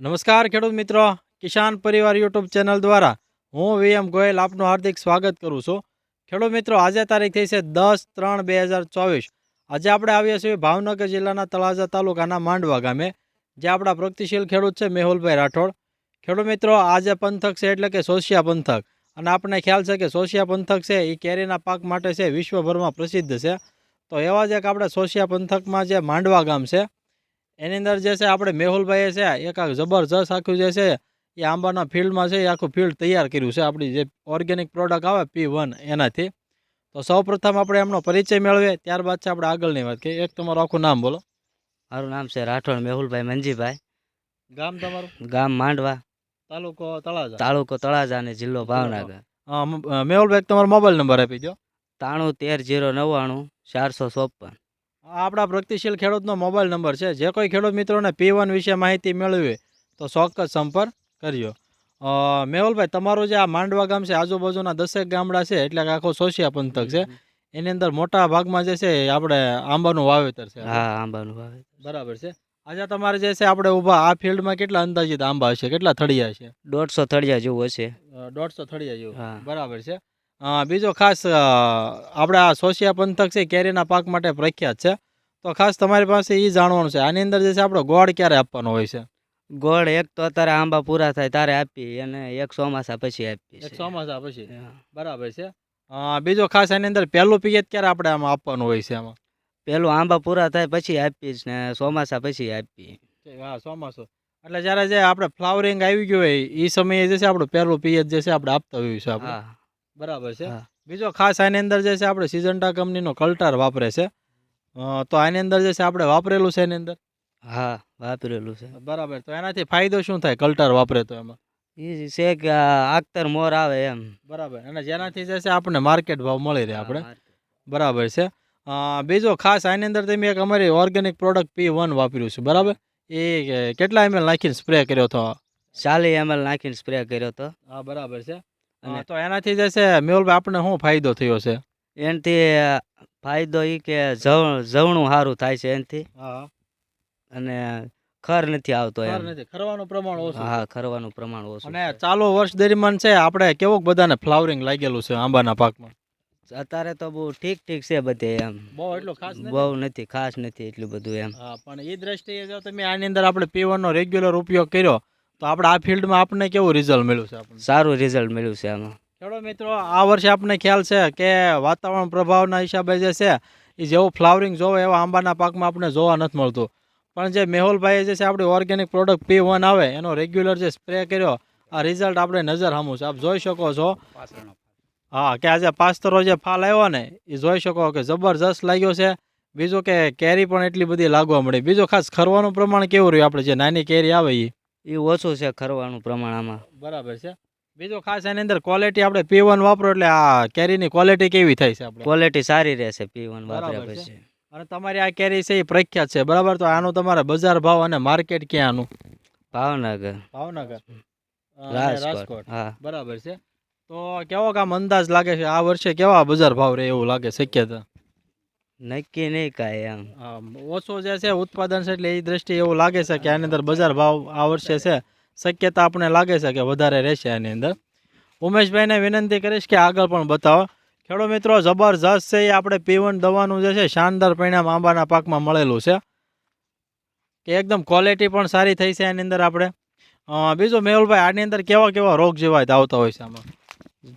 નમસ્કાર ખેડૂત મિત્રો. કિસાન પરિવાર યુટ્યુબ ચેનલ દ્વારા હું વીએમ ગોયલ આપનું હાર્દિક સ્વાગત કરું છું. ખેડૂત મિત્રો, આજે તારીખ થઈ છે દસ ત્રણ બે હજાર ચોવીસ. આજે આપણે આવીએ છીએ ભાવનગર જિલ્લાના તળાજા તાલુકાના માંડવા ગામે, જે આપણા પ્રગતિશીલ ખેડૂત છે મેહુલભાઈ રાઠોડ. ખેડૂત મિત્રો, આજે પંથક છે એટલે કે સોશિયા પંથક. અને આપણને ખ્યાલ છે કે સોશિયા પંથક છે એ કેરીના પાક માટે છે વિશ્વભરમાં પ્રસિદ્ધ છે. તો એવા જ એક આપણે સોશિયા પંથકમાં જે માંડવા ગામ છે એની અંદર જે છે આપણે મેહુલભાઈએ છે એક આ જબરજસ્ત આખું જે છે એ આંબાના ફિલ્ડમાં છે એ આખું ફિલ્ડ તૈયાર કર્યું છે. આપણી જે ઓર્ગેનિક પ્રોડક્ટ આવે પી વન એનાથી. તો સૌ પ્રથમ આપણે એમનો પરિચય મેળવીએ ત્યારબાદ છે આપણે આગળની વાત કરીએ. એક તમારું આખું નામ બોલો. મારું નામ છે રાઠોડ મેહુલભાઈ મંજીભાઈ. ગામ તમારું? ગામ માંડવા. તાલુકો તળાજા. તાલુકો તળાજા અને જિલ્લો ભાવનગર. મેહુલભાઈ તમારો મોબાઈલ નંબર આપી દો ત્રાણું તેર જીરો નવ્વાણું ચારસો ચોપન. આપણા પ્રગતિશીલ ખેડૂતનો મોબાઈલ નંબર છે. જે કોઈ ખેડૂત મિત્રોને પી વિશે માહિતી મેળવી તો ચોક્કસ સંપર્ક કર્યો મેહુલભાઈ તમારું જે આ માંડવા ગામ છે આજુબાજુના દસેક ગામડા છે એટલે કે આખો સોશિયા પંથક છે. એની અંદર મોટા ભાગમાં જે છે આપણે આંબાનું વાવેતર છે. હા આંબાનું વાવેતર બરાબર છે. આજે તમારે જે છે આપણે ઊભા આ ફિલ્ડમાં કેટલા અંદાજિત આંબા હશે કેટલા થળિયા છે? દોઢસો થળિયા જેવું હશે. દોઢસો થળિયા જેવું. બરાબર છે. બીજો ખાસ આપણા સોશિયા પંથક છે કેરીના પાક માટે પ્રખ્યાત છે. તો ખાસ તમારી પાસે એ જાણવાનું છે આની અંદર જે છે આપણો ગોળ ક્યારે આપવાનો હોય છે? ગોળ એક તો અત્યારે આંબા પૂરા થાય તારે આપી અને એક ચોમાસા પછી આપી એક ચોમાસા પછી? બરાબર છે. બીજો ખાસ આની અંદર પહેલું પિયત ક્યારે આપણે આમાં આપવાનું હોય છે આમાં? પહેલું આંબા પૂરા થાય પછી આપીશ ને ચોમાસા પછી આપી હા ચોમાસું. એટલે જ્યારે જે આપણે ફ્લાવરિંગ આવી ગયું હોય એ સમયે જે છે આપણું પહેલું પિયત જે છે આપણે આપતા હોઈએ છીએ આપણે. બરાબર છે. બીજો ખાસ આની અંદર જે છે આપણે સિઝન્ટા કંપનીનો કલ્ટાર વાપરે છે. તો આની અંદર જે છે આપણે વાપરેલું છે એની અંદર? હા વાપરેલું છે. બરાબર તો એનાથી ફાયદો શું થાય કલ્ટાર વાપરે તો એમાં? એ છે કે આખતર મોર આવે એમ. બરાબર અને જેનાથી જે છે આપણને માર્કેટ ભાવ મળી રહે આપણે. બરાબર છે. બીજો ખાસ આની અંદર તમે એક અમારી ઓર્ગેનિક પ્રોડક્ટ પી વન વાપર્યું છે બરાબર? એ કેટલા એમએલ નાખીને સ્પ્રે કર્યો હતો? ચાલી એમએલ નાખીને સ્પ્રે કર્યો તો હા બરાબર છે. અને- તો એનાથી જે છે મેહુલભાઈ આપણને શું ફાયદો થયો છે? એનાથી ફાયદો એ કે જવણું સારું થાય છે એનાથી. અને ખર નથી આવતો એમ. નથી. ખરવાનું પ્રમાણ ઓછું હા ખરવાનું પ્રમાણ ઓછું અને. ચાલુ વર્ષ દરમિયાન છે આપણે કેવું બધાને ફ્લાવરિંગ લાગેલું છે આંબાના પાકમાં? અત્યારે તો બહુ ઠીક ઠીક છે બધે એમ. બહુ એટલું ખાસ બહુ નથી ખાસ નથી એટલું બધું એમ. હા પણ એ દ્રષ્ટિએ જો તમે આની અંદર આપણે પીવાનો રેગ્યુલર ઉપયોગ કર્યો તો આપણે આ ફિલ્ડમાં આપણને કેવું રિઝલ્ટ મળ્યું છે આપણને? સારું રિઝલ્ટ મળ્યું છે આમાં. ખેડૂત મિત્રો આ વર્ષે આપણને ખ્યાલ છે કે વાતાવરણ પ્રભાવના હિસાબે જે છે એ જેવું ફ્લાવરિંગ જોવે એવા આંબાના પાકમાં આપણે જોવા નથી મળતું. પણ જે મેહુલભાઈએ જે છે આપણી ઓર્ગેનિક પ્રોડક્ટ પી વન આવે એનો રેગ્યુલર જે સ્પ્રે કર્યો આ રિઝલ્ટ આપણે નજર સામું છે. આપ જોઈ શકો છો. હા કે આજે પાસ્તરો જે ફાલ આવ્યો ને એ જોઈ શકો કે જબરજસ્ત લાગ્યો છે. બીજું કે કેરી પણ એટલી બધી લાગવા મળી. બીજું ખાસ ખરવાનું પ્રમાણ કેવું રહ્યું? આપણે જે નાની કેરી આવે એ એ ઓછું છે ખરવાનું પ્રમાણ આમાં બરાબર છે. બીજું ખાસ એની અંદર ક્વોલિટી આપણે પી વન વાપરો એટલે આ કેરીની ક્વોલિટી કેવી થાય છે આપણે? ક્વોલિટી સારી રહેશે પીવન વાપર્યા બરાબર છે. પછી. અને તમારી આ કેરી છે એ પ્રખ્યાત છે. બરાબર? તો આનું તમારે બજાર ભાવ અને માર્કેટ ક્યાંનું ભાવનગર. ભાવનગર. રાજકોટ. હા. બરાબર છે. તો કેવો કામ અંદાજ લાગે છે આ વર્ષે કેવા બજાર ભાવ રહે એવું લાગે શક્યતા નક્કી નહીં કાંઈ એમ. ઓછો જે છે ઉત્પાદન છે એટલે એ દ્રષ્ટિએ એવું લાગે છે કે આની અંદર બજાર ભાવ આ વર્ષે છે શક્યતા આપણે લાગે છે કે વધારે રહેશે આની અંદર. ઉમેશભાઈને વિનંતી કરીશ કે આગળ પણ બતાવો. ખેડૂત મિત્રો જબરજસ્ત છે એ આપણે પીવન દવાનું જે છે શાનદાર પરિણામ આંબાના પાકમાં મળેલું છે. કે એકદમ ક્વોલિટી પણ સારી થઈ છે એની અંદર આપણે. બીજું મેહુલભાઈ આની અંદર કેવા કેવા રોગ જીવાત આવતા હોય છે આમાં?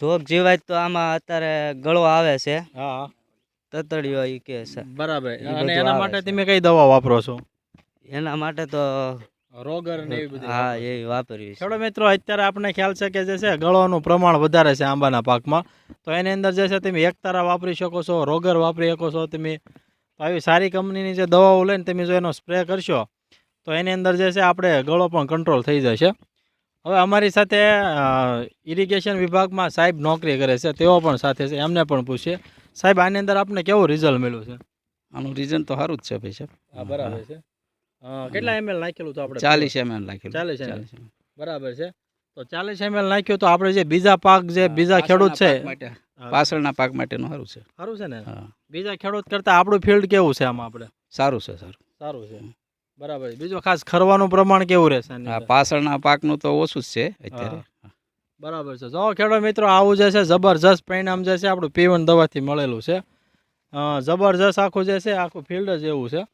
રોગ જીવાય તો આમાં અત્યારે ગળો આવે છે. હા. તતડીઓ એ કે છે. બરાબર. અને એના માટે તમે કઈ દવા વાપરો છો? એના માટે તો રોગર ને એવી બધી હા એ વાપરવી છે. મિત્રો અત્યારે આપણને ખ્યાલ છે કે જે છે ગળોનું પ્રમાણ વધારે છે આંબાના પાકમાં. તો એની અંદર જે છે તમે એકતારા વાપરી શકો છો રોગર વાપરી શકો છો તમે તો આવી સારી કંપનીની જે દવાઓ લઈને તમે જો એનો સ્પ્રે કરશો તો એની અંદર જે છે આપણે ગળો પણ કંટ્રોલ થઈ જશે. હવે અમારી સાથે ઇરિગેશન વિભાગમાં સાહેબ નોકરી કરે છે તેઓ પણ સાથે છે એમને પણ પૂછીએ. સાહેબ આની અંદર આપને કેવું રિઝલ્ટ મળ્યું છે? આનું રિઝન તો સારું જ છે ભાઈ સાહેબ. હા બરાબર છે. કેટલા એમએલ નાખેલું તો આપણે? ચાલીસ એમએલ નાખેલું. 40 ml. ml. બરાબર છે. તો ચાલીસ એમએલ નાખ્યું તો આપણે જે બીજા પાક જે બીજા ખેડૂત છે પાછળના પાક માટેનું સારું છે. સારું છે ને? બીજા ખેડૂત કરતાં આપણું ફિલ્ડ કેવું છે આમાં આપણે? સારું છે સારું. સારું છે. બરાબર બીજું ખાસ ખરવાનું પ્રમાણ કેવું રહેશે આની પાછળના પાકનું તો ઓછું જ છે અત્યારે. બરાબર છે. જો ખેડૂત મિત્રો આવું જે છે જબરજસ્ત પરિણામ જે છે આપણું પીવન દવાથી મળેલું છે. અ, જબરજસ્ત આખું જે છે આખું ફિલ્ડ જ એવું છે.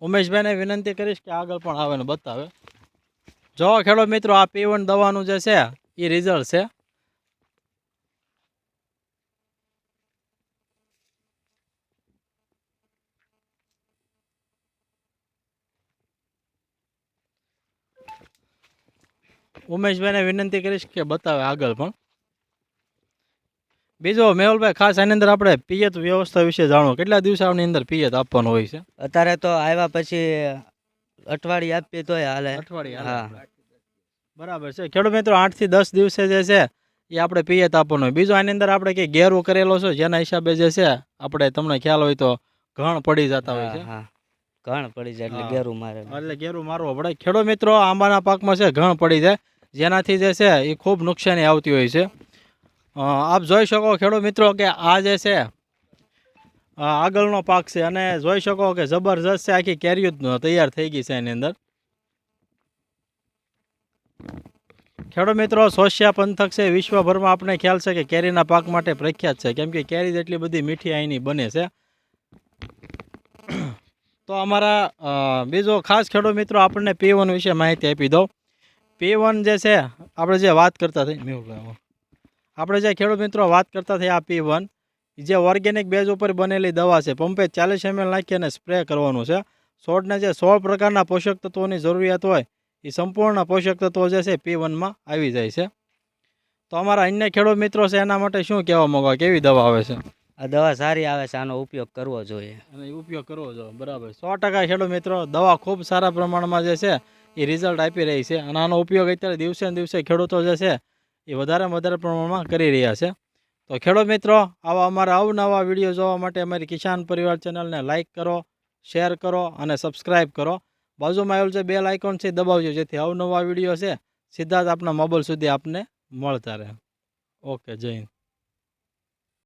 ઉમેશભાઈને વિનંતી કરીશ કે આગળ પણ આવે ને બતાવે. જો ખેડૂત મિત્રો આ પીવન દવાનું જે છે એ રિઝલ્ટ છે. ઉમેશભાઈને વિનંતી કરીશ કે બતાવે આગળ પણ. બીજો મેહુલભાઈ ખાસ આની અંદર આપણે પિયત વ્યવસ્થા વિશે જાણો. કેટલા દિવસ આની અંદર પિયત આપવાનું હોય છે? અત્યારે તો આવ્યા પછી અઠવાડિયે આપીએ તોય હાલે. અઠવાડિયે હા. બરાબર છે. ખેડૂત મિત્રો આઠથી દસ દિવસે જે છે એ આપણે પિયત આપવાનું હોય. બીજું આની અંદર આપણે કંઈ ઘેરો કરેલો છે? જેના હિસાબે જે છે આપણે તમને ખ્યાલ હોય તો ઘણ પડી જતા હોય છે. હા ઘણ પડી જાય એટલે. ઘેરું મારે. એટલે ઘેરું મારવો પડે. ખેડૂત મિત્રો આંબાના પાકમાં છે ઘણ પડી જાય. જેનાથી જે છે એ ખૂબ નુકસાની આવતી હોય છે. આપ જોઈ શકો ખેડૂત મિત્રો કે આ જે છે આગળનો પાક છે અને જોઈ શકો કે જબરજસ્ત છે, આખી કેરીઓ તૈયાર થઈ ગઈ છે એની અંદર. ખેડૂત મિત્રો સોશિયા પંથક છે, વિશ્વભરમાં આપણે ખ્યાલ છે કે કેરીના પાક માટે પ્રખ્યાત છે. કેમ કે કેરી જેટલી બધી મીઠી અહીંની બને છે. તો અમારા બીજો ખાસ ખેડૂત મિત્રો આપણને પી વન વિશે માહિતી આપી દો પી વન જે છે આપણે જે વાત કરતા થઈ મેહુલભાઈ, આપણે જે ખેડૂત મિત્રો વાત કરતા થઈ આ પી વન જે ઓર્ગેનિક બેઝ ઉપર બનેલી દવા છે પંપે ચાલીસ એમએલ નાખી અને સ્પ્રે કરવાનું છે. છોડને જે સોળ પ્રકારના પોષક તત્વોની જરૂરિયાત હોય એ સંપૂર્ણ પોષક તત્વો જે છે પી વનમાં આવી જાય છે. તો અમારા અન્ય ખેડૂત મિત્રો છે એના માટે શું કહેવા માંગો? કેવી દવા આવે છે? આ દવા સારી આવે છે આનો ઉપયોગ કરવો જોઈએ. અને ઉપયોગ કરવો જો બરાબર. સો ટકા ખેડૂત મિત્રો દવા ખૂબ સારા પ્રમાણમાં જે છે એ રિઝલ્ટ આપી રહી છે અને આનો ઉપયોગ અત્યારે દિવસે ને દિવસે ખેડૂતો જે છે એ વધારે વધારે પ્રમાણમાં કરી રહ્યા છે. તો ખેડૂત મિત્રો, આવા અમારા અવનવા વીડિયો જોવા માટે અમારી કિસાન પરિવાર ચેનલને લાઇક કરો શેર કરો અને સબસ્ક્રાઇબ કરો. બાજુમાં આવેલું જે બેલ આઇકોન છે દબાવજો, જેથી અવનવા વીડિયો છે સીધા જ આપણા મોબાઈલ સુધી આપને મળતા રહે. ઓકે જય હિન્દ.